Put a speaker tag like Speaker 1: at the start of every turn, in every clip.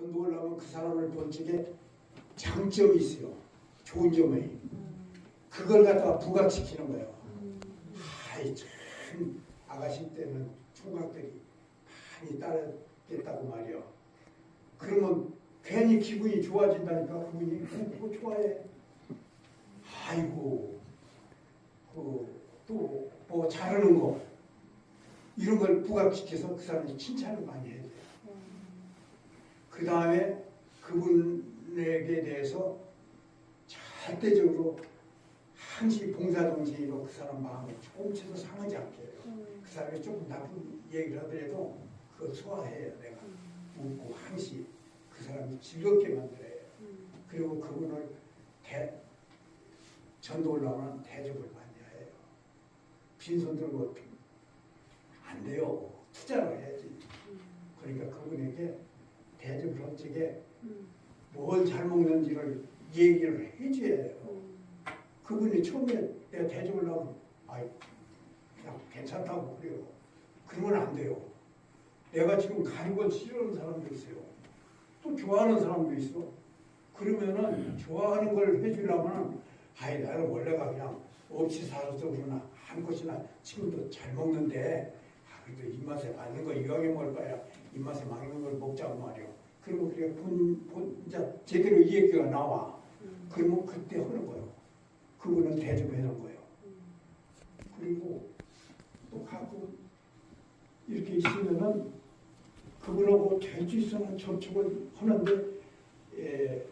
Speaker 1: 전도 올라면 그 사람을 본 적에 장점이 있어요. 좋은 점이. 그걸 갖다가 부각시키는 거예요. 아이 참 아가씨 때는 총각들이 많이 따르겠다고 말이요. 그러면 괜히 기분이 좋아진다니까 그분이 그거 좋아해. 아이고 그또뭐 잘하는 거 이런 걸 부각시켜서 그 사람이 칭찬을 많이 해야 돼요. 그 다음에 그분에게 대해서 절대적으로 항시 봉사동지로 그 사람 마음을 조금씩도 상하지 않게 해요. 그 사람이 조금 나쁜 얘기를 하더라도 그걸 소화해요. 내가 웃고 항시 그 사람이 즐겁게 만들어요. 그리고 그분을 대, 전도 올라오면 대접을 많이 해요. 빈손 들고 안 돼요. 투자를 해야지. 그러니까 그분에게 할 적에 뭘 잘 먹는지를 얘기를 해줘야 해요. 그분이 처음에 내가 대접을 하면 아이 그냥 괜찮다고 그래요. 그러면 안 돼요. 내가 지금 건 싫어하는 사람도 있어요. 또 좋아하는 사람도 있어. 그러면은 좋아하는 걸 해주려면 아이 나는 원래가 그냥 없이 살아서 그러나 한 것이나 지금도 잘 먹는데 아, 그래도 입맛에 맞는 거 이왕에 먹을 거야 입맛에 맞는 걸 먹자고 말이요. 그리고 그게 본, 본 이제 제대로 이 얘기가 나와. 그러면 그때 하는 거예요. 그분은 대접해는 거예요. 그리고 또 가끔 이렇게 있으면은 그분하고 될수 있으면 접촉을 하는데 예,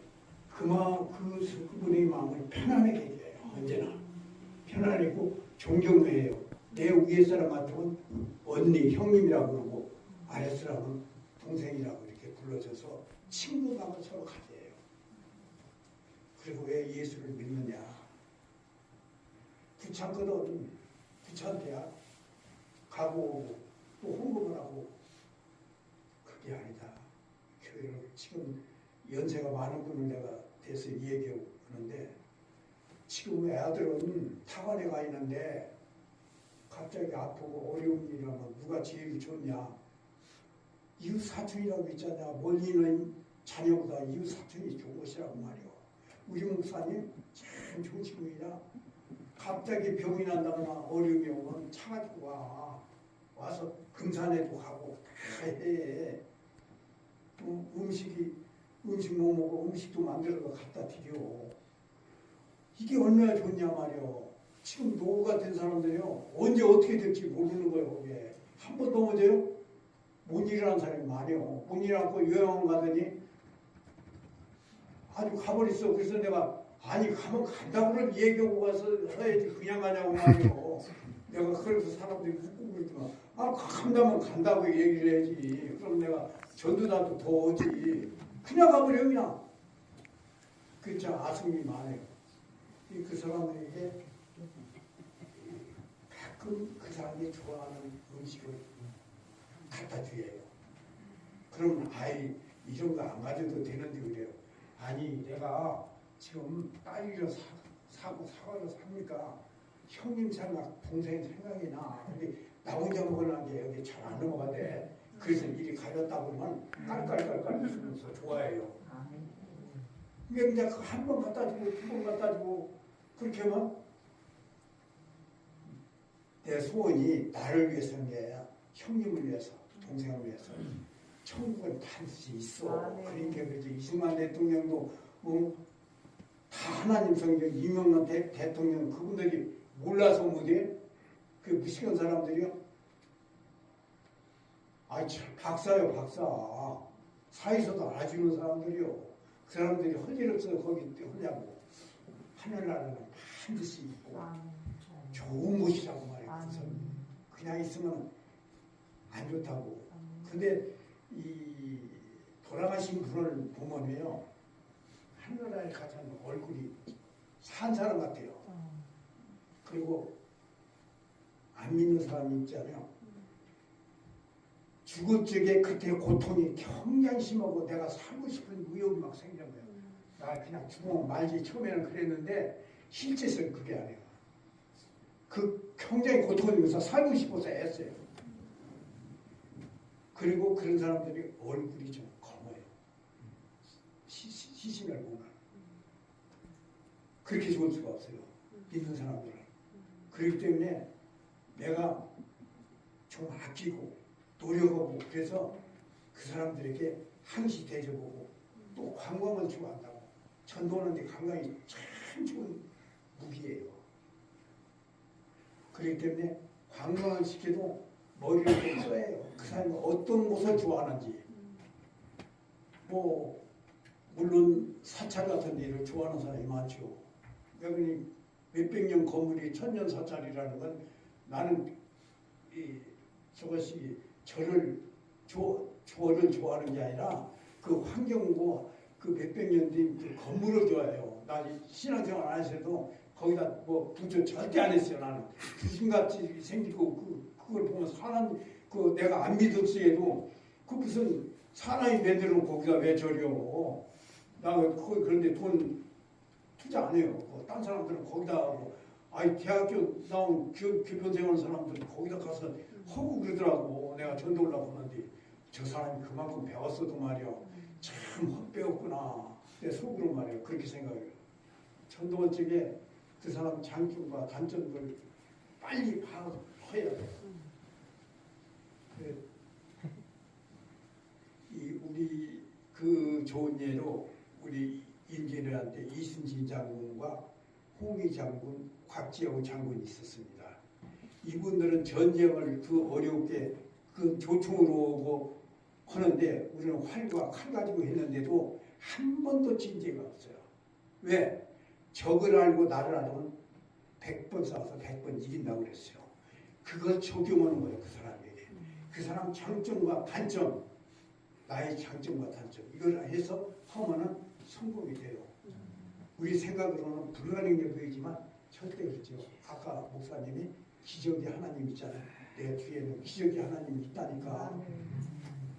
Speaker 1: 그마 그 그분의 마음을 편안하게 해줘요. 언제나 편안하고 존경해요. 내 위에 사람 같으면 언니, 형님이라고 사람은 동생이라고 이렇게 불러줘서 친구감을 서로 가져요. 그리고 왜 예수를 믿느냐? 귀찮거든. 귀찮대야. 가고 오고 또 홍보를 하고 그게 아니다. 교회를 지금 연세가 많은 분을 내가 대해서 얘기하는데 지금 애들은 타관에 가 있는데 갑자기 아프고 어려운 일이라면 누가 제일 좋냐? 이웃 사촌이라고 있잖아. 멀리 있는 자녀보다 이웃 사촌이 좋은 것이라고 말이요. 우리 목사님 참 좋으신 분이라 갑자기 병이 난다거나 어려움이 오면 차 가지고 와. 와서 금산에도 가고 다 해. 또 음식이 음식 못 먹고 음식도 만들어서 갖다 드려. 이게 얼마나 좋냐 말이요. 지금 노후가 된 사람들이요. 언제 어떻게 될지 모르는 거예요. 그게. 한 번 넘어져요? 못 일어난 사람이. 못 일어나고 요양원 가더니 아주 가버렸어. 그래서 내가 아니 가면 간다고는 얘기하고 가서 해야지 그냥 가냐고 말이요. 내가 그래서 사람들이 묻고 그러더만 아 간다면 간다고 얘기를 해야지. 그럼 내가 전두단도 더 오지. 그냥 가버려 그냥. 그참 아픔이 많아요. 이그 사람에게 가끔 그 사람이 좋아하는 음식을 갖다 줘요. 그러면 아이 이런 거안 가져도 되는데 그래요. 아니 내가 지금 딸이라 사, 사고 사과를 삽니까? 형님 생각, 동생 생각이 나. 근데 나 혼자 먹으려는 게 여기 잘 안 넘어가대. 그래서 이리 가졌다 보면 깔깔깔깔 웃으면서 좋아해요. 이게 이제 한 번 갖다 주고 두 번 갖다 주고 그렇게 하면 내 소원이 나를 위해서는 게 형님을 위해서 동생을 위해서 천국은 반드시 있어.
Speaker 2: 아, 네.
Speaker 1: 그러니까 그지 이승만 대통령도 어, 다 하나님 성경 이명란 대, 대통령 그분들이 몰라서 못해 그 무식한 사람들이요. 아이 참 박사요 박사 사에서도 알아주는 사람들이요. 그 사람들이 헐일 없어 거기 하냐고 하늘나라는 반드시 있고 좋은 곳이라고 말이야. 그래서 그냥 있으면 안 좋다고. 근데 이 돌아가신 분을 보면요 하늘나라에 가서는 얼굴이 산 사람 같아요. 그리고 안 믿는 사람이 있잖아요. 죽을 적에 그때 고통이 굉장히 심하고 내가 살고 싶은 의욕이 막 생기는 거예요. 나 그냥 죽으면 말지 처음에는 그랬는데 실제서는 그게 아니에요. 그 굉장히 고통이면서 살고 싶어서 애써요. 그리고 그런 사람들이 얼굴이 좀 검어요. 시신을 보나 그렇게 좋을 수가 없어요. 믿는 사람들은. 그렇기 때문에 내가 좀 아끼고 노력하고 그래서 그 사람들에게 항시 대접하고 또 관광을 좋아한다고 전도하는데 관광이 참 좋은 무기예요. 그렇기 때문에 관광을 시켜도 머리를 좀 써야. 그 사람이 어떤 곳을 좋아하는지 뭐 물론 사찰 같은 데를 좋아하는 사람이 많죠. 여기 몇백 년 건물이 천년 사찰이라는 건 나는 이 저것이 저를 조, 조를 좋아하는 게 아니라 그 환경과 그 몇백 년 된 그 건물을 좋아해요. 나 신앙생활 안 했어도 거기다 뭐 부조 절대 안 했어요. 나는 귀신같이 생기고 그 그걸 보면 사람 그 내가 안 믿었어도 그 무슨 사람이 만들어 놓고 거기다 왜 저려? 나 그, 그런데 돈 투자 안 해요. 뭐, 딴 사람들은 거기다 하고, 아니 대학교 나온 교, 교편생 하는 사람들은 거기다 가서 하고 그러더라고. 내가 전도를 하는데 저 사람이 그만큼 배웠어도 말이야. 참 헛배웠구나. 내 속으로 말이야. 그렇게 생각해요. 전도원 쪽에 그 사람 장점과 단점을 빨리 파악해야 돼. 그래, 이 우리 그 좋은 예로 우리 임진왜란 때 이순신 장군과 홍위 장군, 곽지영 장군이 있었습니다. 이분들은 전쟁을 그 어렵게 그 조총으로 오고 하는데 우리는 활과 칼 가지고 했는데도 한 번도 진 적이 없어요. 왜? 적을 알고 나를 알면 100번 싸워서 100번 이긴다고 그랬어요. 그걸 적용하는 거예요, 그 사람에게. 그 사람 장점과 단점, 나의 장점과 단점, 이걸 해서 하면은 성공이 돼요. 우리 생각으로는 불가능해 보이지만 절대 그렇죠. 아까 목사님이 기적이 하나님 있잖아요. 내 뒤에는 기적이 하나님이 있다니까.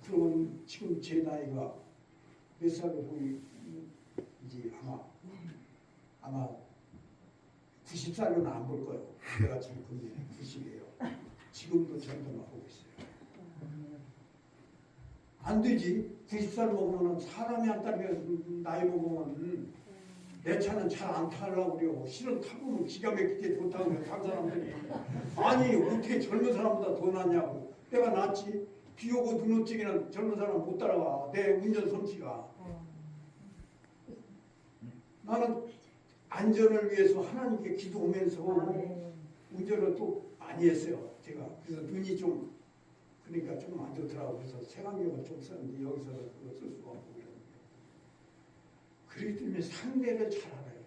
Speaker 1: 그러면 지금 제 나이가 몇 살로 보이지 아마 아마 90살로는 안 볼 거예요. 내가 지금 금년에 90이에요. 지금도 전도만 하고 있어요. 안 되지. 90살 먹으면 사람이 안 따르면 나이 먹으면 내 차는 잘 안 타려고 그래요. 실은 타보면 기가 막히게 좋다고 그래요. 다른 사람들이. 아니 어떻게 젊은 사람보다 더 낫냐고. 내가 낫지. 비 오고 눈 오찌기는 젊은 사람 못 따라와. 내 운전 솜씨가. 나는 안전을 위해서 하나님께 기도하면서 운전을 또 많이 했어요. 제가 그래서 눈이 좀 그러니까 좀 안 좋더라고 그래서 색안경을 좀 썼는데 여기서 그거 쓸 수가 없고 그래요. 그렇기 때문에 상대를 잘 알아요.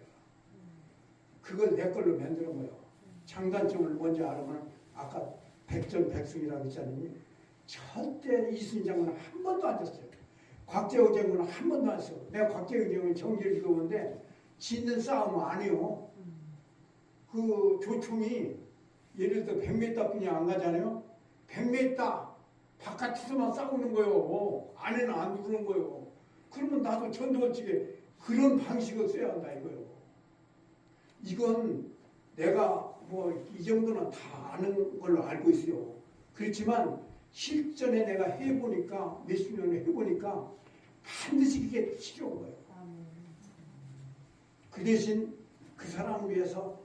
Speaker 1: 그걸 내 걸로 만드는 거예요. 장단점을 먼저 알으면 아까 백전백승이라고 했잖아요. 절대 이순장은 한 번도 안 졌어요. 곽재호 장군은 한 번도 안 했어요. 내가 곽재호 장군 정지를 기도하는데 짓는 싸움 안 해요. 그 조총이 예를 들어 100m 뿐이 안 가잖아요. 100m 바깥에서만 싸우는 거예요. 안에는 안 들어오는 거예요. 그러면 나도 전도원칙에 그런 방식을 써야 한다 이거예요. 이건 내가 뭐 이 정도는 다 아는 걸로 알고 있어요. 그렇지만 실전에 내가 해보니까 몇십 년을 해보니까 반드시 그게 필요한 거예요. 그 대신 그 사람을 위해서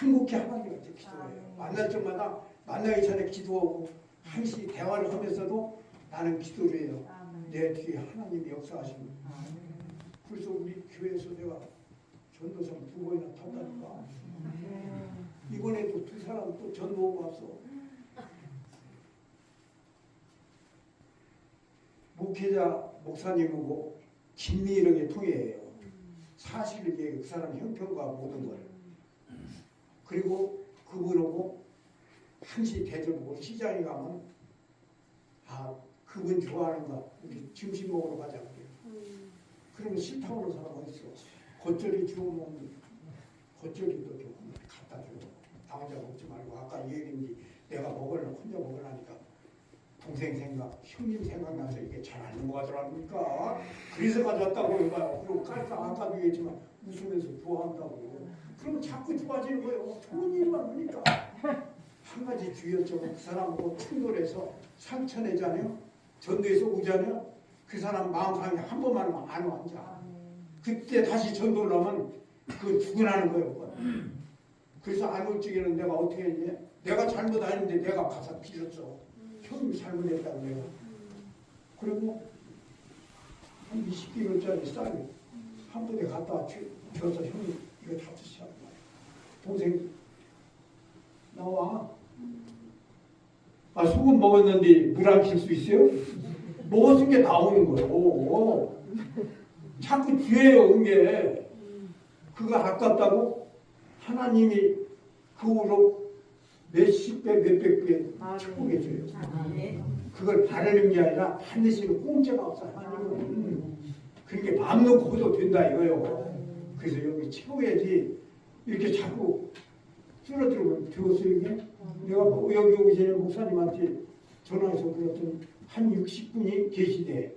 Speaker 1: 간곡히 하나님한테 기도해요. 만날 적마다 만나기 전에 기도하고 항시 대화를 하면서도 나는 기도를 해요. 내 뒤에 하나님이 역사하시는 그래서 우리 교회에서 내가 전도상 두 번이나 탔다니까. 이번에도 두 사람 또 전도하고 왔어 목회자 목사님하고 긴밀하게 통해해요. 사실 이게 그 사람 형편과 모든 걸. 그리고 그분하고 한시 대접하고 시장에 가면 아 그분 좋아하는가 우리 점심 먹으러 가자 그래요 그러면 싫다고 하는 사람 어디 있어 겉절이 주워 먹는 겉절이도 조금 갖다 줘. 나 혼자 먹지 말고 아까 얘기했는데 내가 먹으려고 혼자 먹으려니까 동생 생각, 형님 생각나서 이게 잘 안 넘어가더랍니까? 그래서 가져왔다고 해봐요. 그리고 깔까 아까도 얘기했지만 웃으면서 좋아한다고. 그러면 자꾸 좋아지는 거예요. 좋은 일만 하니까. 한 가지 주의였죠. 그 사람하고 충돌해서 상처 내잖아요. 전도에서 오잖아요. 그 사람 마음 상해 한 번만 안 완자. 그때 다시 전도를 하면 그 죽어나는 거예요. 그거. 그래서 알고 적에는 내가 어떻게 했냐? 내가 잘못 아닌데 내가 가서 빌었어. 형님이 잘못했다고 내가. 그리고 한 20kg짜리 쌀한 분에 갖다 주, 줘서 형님 이거 다 드시라고 동생 나와. 아 소금 먹었는데 물안킬수 있어요? 먹었은 게 나오는 거예요. 자꾸 뒤에요, 은게. 그거 아깝다고 하나님이 그 후로 몇십 배, 몇백 배 축복해 줘요. 그걸 바라는 게 아니라 반드시 공짜가 없어 하나님은. 그러니까 마음 놓고 도 된다 이거요. 그래서 여기 채워야지 이렇게 자꾸 줄어들면 되었어요 이게. 내가 뭐 여기 오기 전에 목사님한테 전화해서 그랬더니 한 60분이 계시대.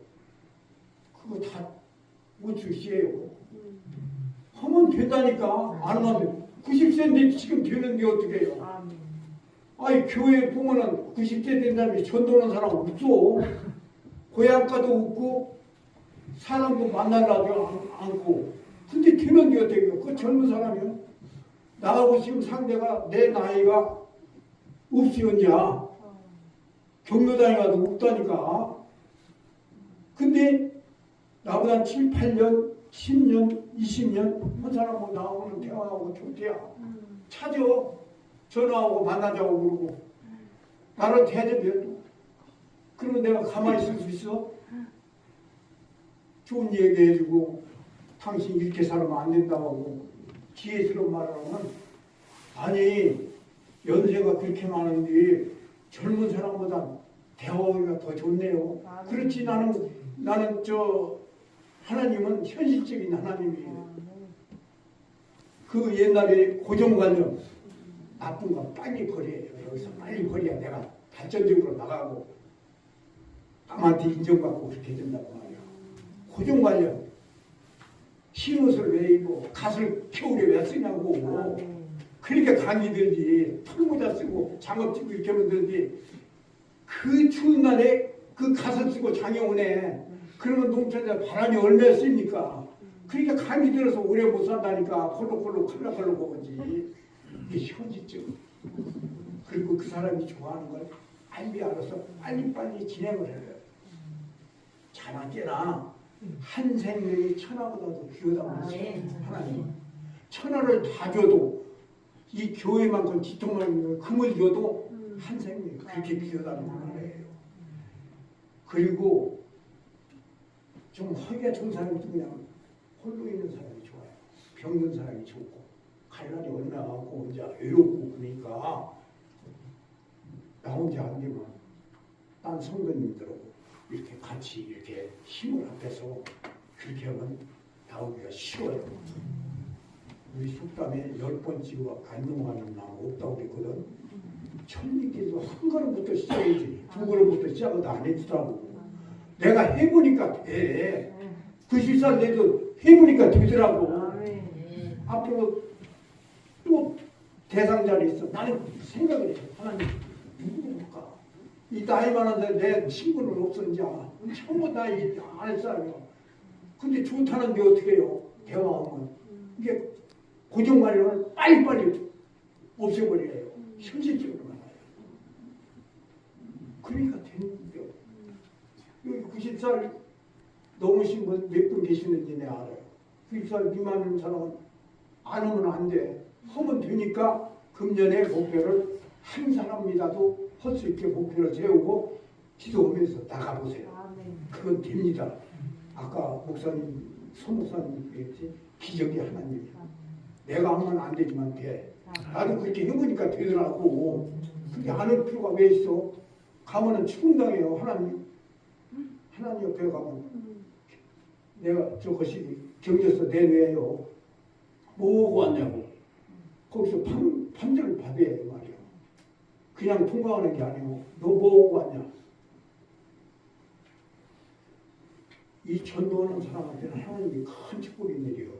Speaker 1: 그거 다못 주시에요. 하면 된다니까 안 하면 90세인데 지금 되는데 어떻게 해요? 아니 교회 보면은 90세 된 사람이 전도하는 사람 없어. 고향가도 없고 사람도 만나려고 안- 않고. 근데 되는데 어떻게 해요? 그 젊은 사람이요. 나하고 지금 상대가 내 나이가 없이언냐 경로당에 가도 없다니까. 근데 나보다 7, 8년, 10년, 20년 한 사람하고 나하고는 대화하고 좋대야. 찾아. 전화하고 만나자고 그러고. 나를 대접해. 그러면 내가 가만히 있을 수 있어? 좋은 얘기 해주고, 당신 이렇게 살면 안 된다고 하고, 지혜스러운 말을 하면, 아니, 연세가 그렇게 많은데, 젊은 사람보다 대화가 더 좋네요. 그렇지, 나는, 나는 저, 하나님은 현실적인 하나님이에요. 그 옛날에 고정관념, 나쁜 거 빨리 버려야 돼요. 여기서 빨리 버려야 내가 발전적으로 나가고 남한테 인정받고 그렇게 된다고 말이야. 고정관념. 흰 옷을 왜 입어? 갓을 겨울에 왜 쓰냐고. 그러니까 감이 들지. 털모자 쓰고 장갑 쓰고 이렇게 하면 들지. 그 추운 날에 그 갓을 쓰고 장애오네. 그러면 농촌에 바람이 얼마나 셉니까? 그러니까 감이 들어서 오래 못 산다니까 콜록콜록 콜록콜록 거지. 이게 현실적. 그리고 그 사람이 좋아하는 걸 빨리 알아서 빨리빨리 진행을 해요. 자나 깨나 한 생명이 천하보다도 귀하다고 했어요. 하나님. 천하를 다 줘도 이 교회만큼 있는 금을 줘도 한 생명이 그렇게 귀하다는 말이에요. 그리고 좀 허기가 좋은 사람이 그냥 홀로 있는 사람이 좋아요. 병든 사람이 좋고 갈 날이 얼마 없고 혼자 외롭고 그러니까 나 혼자 안 되면 딴 성도님들하고 이렇게 같이 이렇게 힘을 합해서 그렇게 하면 나오기가 쉬워요. 우리 속담에 열번 찍어 안 넘어가는 나무 없다고 그랬거든. 천리께서 한 걸음부터 시작해야지 두 걸음부터 시작을 안 해주더라고. 내가 해보니까 돼. 90살 돼도 해보니까 되더라고. 앞으로 또 대상자리 있어. 나는 생각을 해. 하나님 누구일까? 이 나이 많은데 내 친구는 없었는지 알아. 전부 나이 안할 사람이야. 근데 좋다는데 어떻게 해요? 대화하면. 이게 고정관념을 빨리빨리 없애버려요. 현실적으로 말해요. 그러니까 되는 거예요. 여기 90살 넘으신 분 몇 분 계시는지 내가 알아요. 90살 미만인 사람은 안 하면 안 돼. 하면 되니까 금년의 목표를 한 사람이라도 할 수 있게 목표를 세우고 기도하면서 나가보세요. 그건 됩니다. 아까 목사님, 소 목사님 얘기했지? 기적이 하나님이야. 내가 하면 안 되지만 돼. 나도 그렇게 해보니까 되더라고. 그게 안 할 필요가 왜 있어? 가면은 추궁당해요. 하나님. 하나님 옆에 가면 내가 저것이 경제서 내뇌요. 뭐하고 왔냐고. 거기서 판, 판정을 받아야 해 말이야. 그냥 통과하는 게 아니고 너 뭐하고 왔냐. 이 전도하는 사람한테는 하나님이 큰 축복인 일이요.